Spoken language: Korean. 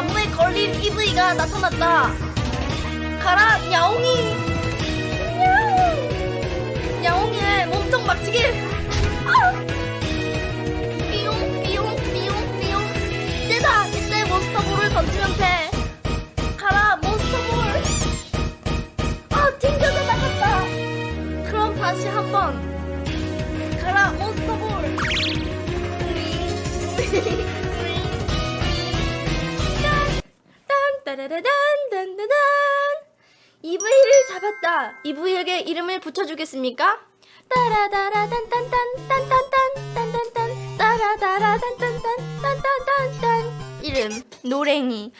어린 EV가 나타났다. 가라, 야옹이. 야옹. 야옹이의 몸통 박치기. 아! 삐용, 삐용, 삐용, 삐용. 이때다. 이때 몬스터볼을 던지면 돼. 가라, 몬스터볼. 아, 튕겨져 나갔다. 그럼 다시 한 번. 가라, 몬스터볼. 따라라단단단단 이브이를 잡았다. 이브이에게 이름을 붙여주겠습니까? 따라다라단단단단단단단단단 따라다라단단단단단단단. 이름 노랭이